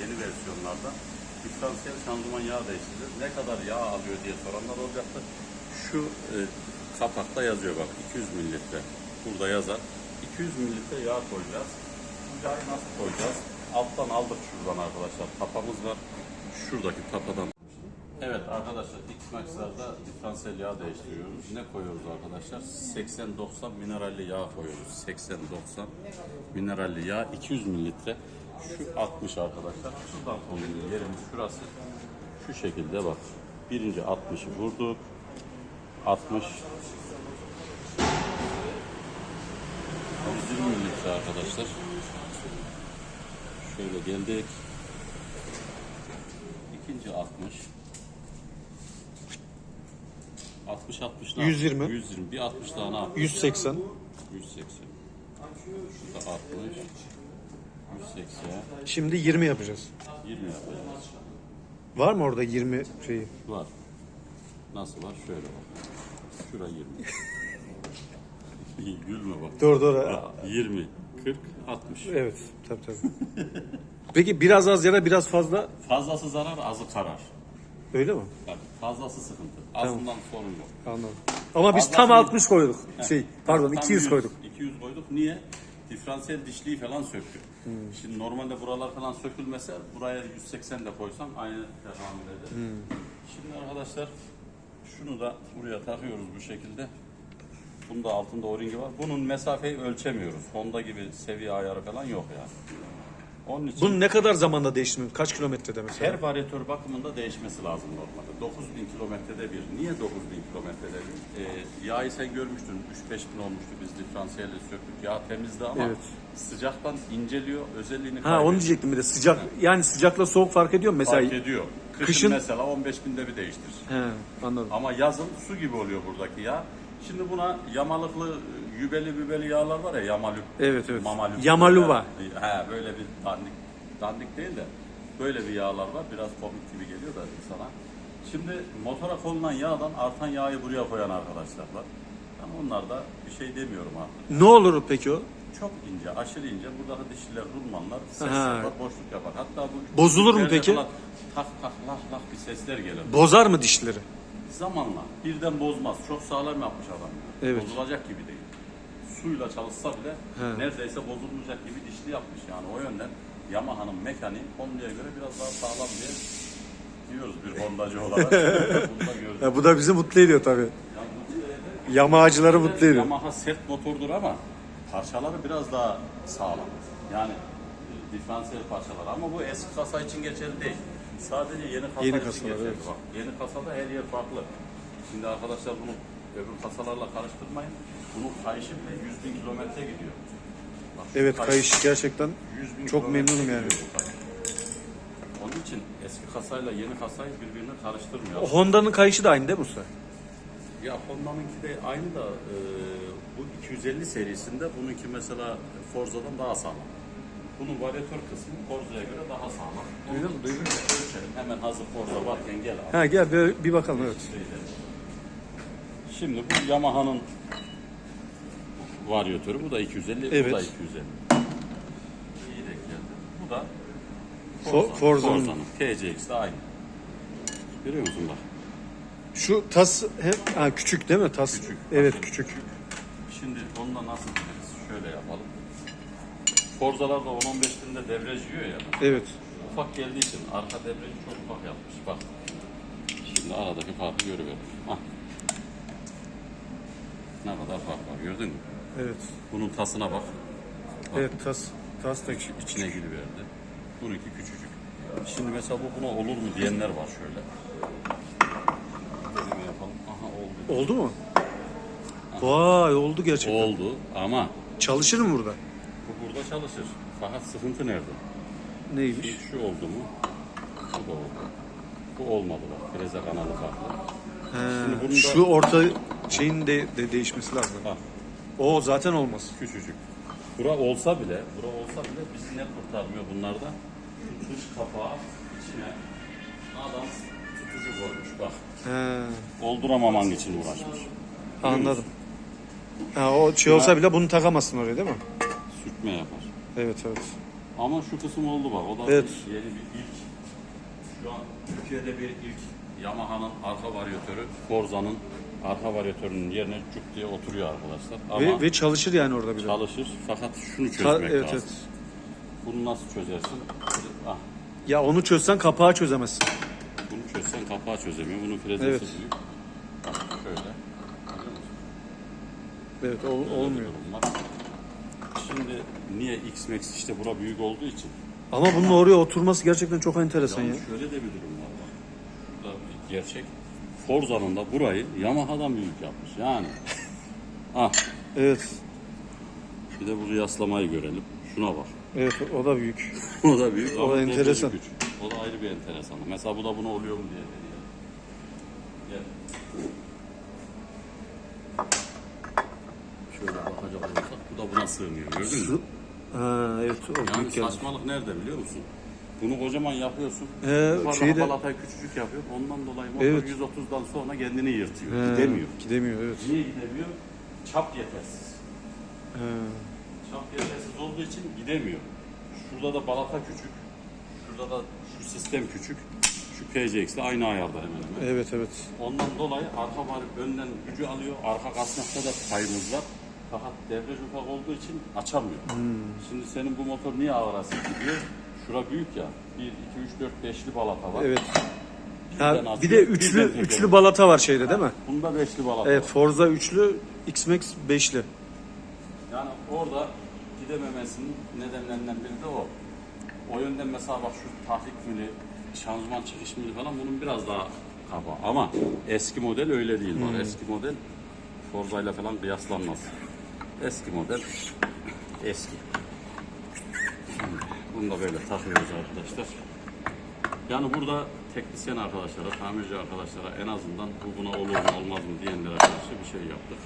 yeni versiyonlarda diferansiyel şanzıman yağ değiştireceğiz. Ne kadar yağ alıyor diye soranlar olacaktı. Şu e, kapakta yazıyor bak 200 mililitre. Burada yazar. 200 mililitre yağ koyacağız. Bu yağı nasıl koyacağız? Alttan aldık şuradan arkadaşlar. Tapamız var. Şuradaki tapadan Evet arkadaşlar X-Max'larda diferansiyel yağ değiştiriyoruz. Ne koyuyoruz arkadaşlar? 80-90 mineralli yağ koyuyoruz. 80-90 mineralli yağ 200 mililitre. Şu 60 arkadaşlar. Şuradan konuluyor yerimiz şurası. Şu şekilde bak. Birinci 60'ı vurduk. 60 120 mililitre arkadaşlar. Şöyle geldik. İkinci 60. 60 60 ne 120. yaptı? 120. Bir 60 daha ne yaptı? 180. 180. Şurada 60. 180. Şimdi 20 yapacağız. 20 yapacağız. Var mı orada 20 şeyi? Var. Nasıl var? Şöyle bak. Şura 20. İyi, Gülme bak. Doğru doğru. Ya, 20, 40, 60. Evet tabii tabii. Peki biraz az ya da biraz fazla Fazlası zarar, azı karar. öyle mi? Tabii, fazlası sıkıntı. Azından sorun yok. Anladım. Ama biz tam Fazlasını- 60 koyduk. Şey pardon Tam 200 koyduk. 200 koyduk. Niye? Diferansiyel dişliği falan söktük. Hmm. Şimdi normalde buralar falan sökülmese buraya 180 de koysam aynı devam eder. Hmm. Şimdi arkadaşlar şunu da buraya takıyoruz bu şekilde. Bunda altında o-ringi var. Bunun mesafeyi ölçemiyoruz. Honda gibi seviye ayarı falan yok yani. Onun için Bunu ne kadar zamanda değiştirmiyoruz? Kaç kilometrede mesela? her varyatör bakımında değişmesi lazım normalde. 9000 kilometrede bir. Niye 9000 kilometrede bir? Ee, yağı sen görmüştün. 3-5 bin olmuştu biz diferansiyeli söktük. Yağ temizdi ama Evet. sıcaktan inceliyor. Özelliğini Ha kaybediyor. onu diyecektim bir de sıcak yani sıcakla soğuk fark ediyor mu mesela? Fark ediyor. Kışın, Kışın- mesela 15 binde bir değiştir. He anladım. Ama yazın su gibi oluyor buradaki yağ. Şimdi buna yamalıklı, yübeli bübeli yağlar var ya yamalüp. Evet, evet. Mamalüp. Yamaluva. He böyle bir dandik, dandik değil de böyle bir yağlar var. Biraz komik gibi geliyor da insana. Şimdi motora konulan yağdan artan yağı buraya koyan arkadaşlar var. Ama onlar da bir şey demiyorum artık. Ne olur peki o? Çok ince, aşırı ince. Buradaki dişliler, rulmanlar ses Ha. yapar, boşluk yapar. Hatta bu Bozulur mu peki? falan Tak tak lah lah bir sesler gelir. Bozar mı dişleri? Zamanla birden bozmaz. Çok sağlam yapmış adam. Evet. Bozulacak gibi değil. Suyla çalışsa bile He. neredeyse bozulmayacak gibi dişli yapmış yani. O yönden Yamaha'nın mekaniği Honda'ya göre biraz daha sağlam diye diyoruz bir Hondacı olarak. Bunu da gördük. Ya bu da bizi mutlu ediyor tabii. Yamağacıları mutlu ediyor. Yamaha sert motordur ama parçaları biraz daha sağlam. Yani e, diferansiyel parçalar ama bu eski kasa için geçerli değil. Sadece yeni kasa Yeni için kasalar, geçerli. evet. Bak, yeni kasada her yer farklı. Şimdi arkadaşlar bunu öbür kasalarla karıştırmayın. Bunun kayışı bile 100 bin kilometre gidiyor. Bak, şu Evet kayış gerçekten 100 bin çok kilometre memnunum yani. gidiyor bu kayış. İçin eski kasayla yeni kasayı birbirine karıştırmıyor. Honda'nın kayışı da aynı değil mi usta? Ya Honda'nınki de aynı da e, bu 250 serisinde bununki mesela Forza'dan daha sağlam. Bunun varyatör kısmı Forza'ya göre daha sağlam. Duydun mu? Duydun mu? Ölçelim. Hemen hazır Forza varken gel abi. Ha gel bir, bir bakalım evet. Şimdi bu Yamaha'nın varyatörü. Bu da 250, bu Evet. da 250. İyi denk geldi. Bu da Forza'nın. Forza'nın. TCX de aynı. Görüyor musun bak? Şu tas hem ha, küçük değil mi tas? Küçük. Evet Aşırı küçük. Şimdi onunla nasıl gideriz? Şöyle yapalım. Forzalarda 10-15 binde devreci yiyor ya. Evet. Ufak geldiği için arka devreci çok ufak yapmış. Bak. Şimdi aradaki farkı görüyorum. Hah. Ne kadar fark var gördün mü? Evet. Bunun tasına bak. Evet tas tas da İç, içine giriverdi. Bununki küçücük. Şimdi mesela bu buna olur mu diyenler var şöyle. Deneme yapalım. Aha oldu. Oldu mu? Vay oldu gerçekten. Oldu ama Çalışır mı burada? bu burada çalışır. Fakat sıkıntı nerede? Neymiş? Bir şu oldu mu? Bu da oldu. Bu olmadı bak. Freze kanalı farklı. Şimdi da- Şu orta şeyin de, de değişmesi lazım. Bak O zaten olmaz. küçücük. Bura olsa bile, bura olsa bile bizi ne kurtarmıyor bunlarda? Şu kapağı içine adam tutucu koymuş bak. He, Olduramaman için uğraşmış. anladım. Ha, o şey olsa bile bunu takamazsın oraya değil mi? Sürtme yapar. Evet evet. Ama şu kısım oldu bak. O da Evet. bir- yeni bir ilk. Şu an Türkiye'de bir ilk Yamaha'nın arka varyatörü, Forza'nın arka varyatörünün yerine cuk diye oturuyor arkadaşlar. Ama Ve, ve çalışır yani orada bir de. çalışır. Fakat şunu Ta- çözmek evet, lazım. evet. Bunu nasıl çözersin? Ah, Ya onu çözsen kapağı çözemezsin. bunu çözsen kapağı çözemiyor. Bunun frezesi Evet. büyük. Şöyle. Evet ol- Böyle olmuyor. Şimdi niye X-Max işte bura büyük olduğu için Ama bunun oraya oturması gerçekten çok enteresan ya. Şöyle de bir durum var bak. Burada bir gerçek. Forza'nın da burayı Yamaha'dan büyük yapmış. Yani. ah Evet. bir de bu yaslamayı görelim. Şuna bak. Evet o da büyük. o da büyük O ama enteresan. O da ayrı bir enteresan. Mesela bu da buna oluyor mu diye. Gel. Şöyle bakacak olursak bu da buna sığmıyor. Gördün mü? Ha, evet o Yani büyük geldi. saçmalık nerede biliyor musun? Bunu kocaman yapıyorsun. Ee, şeyde- balatayı küçücük yapıyor. Ondan dolayı motor Evet. 130'dan sonra kendini yırtıyor. He, Gidemiyor. Gidemiyor evet. Niye gidemiyor? Çap yetersiz. He. Çap yetersiz olduğu için gidemiyor. Şurada da balata küçük. Şurada da şu sistem küçük. Şu PCX de aynı ayarda hemen hemen. Evet evet. Ondan dolayı arka var önden gücü alıyor. Arka kasnakta da payımız var. Fakat devreci ufak olduğu için açamıyor. Şimdi senin bu motor niye ağır asit gidiyor? Şura büyük ya. 1, 2, 3, 4, 5'li balata var. Evet. Birden Ha, bir atıyor, de üçlü birden üçlü balata var şeyde değil mi? Bunda beşli balata Evet var. Forza üçlü, X-Max beşli. Yani orada gidememesinin nedenlerinden biri de o. O yönden mesela bak şu tahrik mili, şanzıman çıkış mili falan bunun biraz daha kaba. Ama eski model öyle değil. Bak eski model Forza ile falan kıyaslanmaz. Eski model eski. Bunu da böyle takıyoruz arkadaşlar. Yani burada teknisyen arkadaşlara, tamirci arkadaşlara en azından bu buna olur mu olmaz mı diyenlere karşı bir şey yaptık.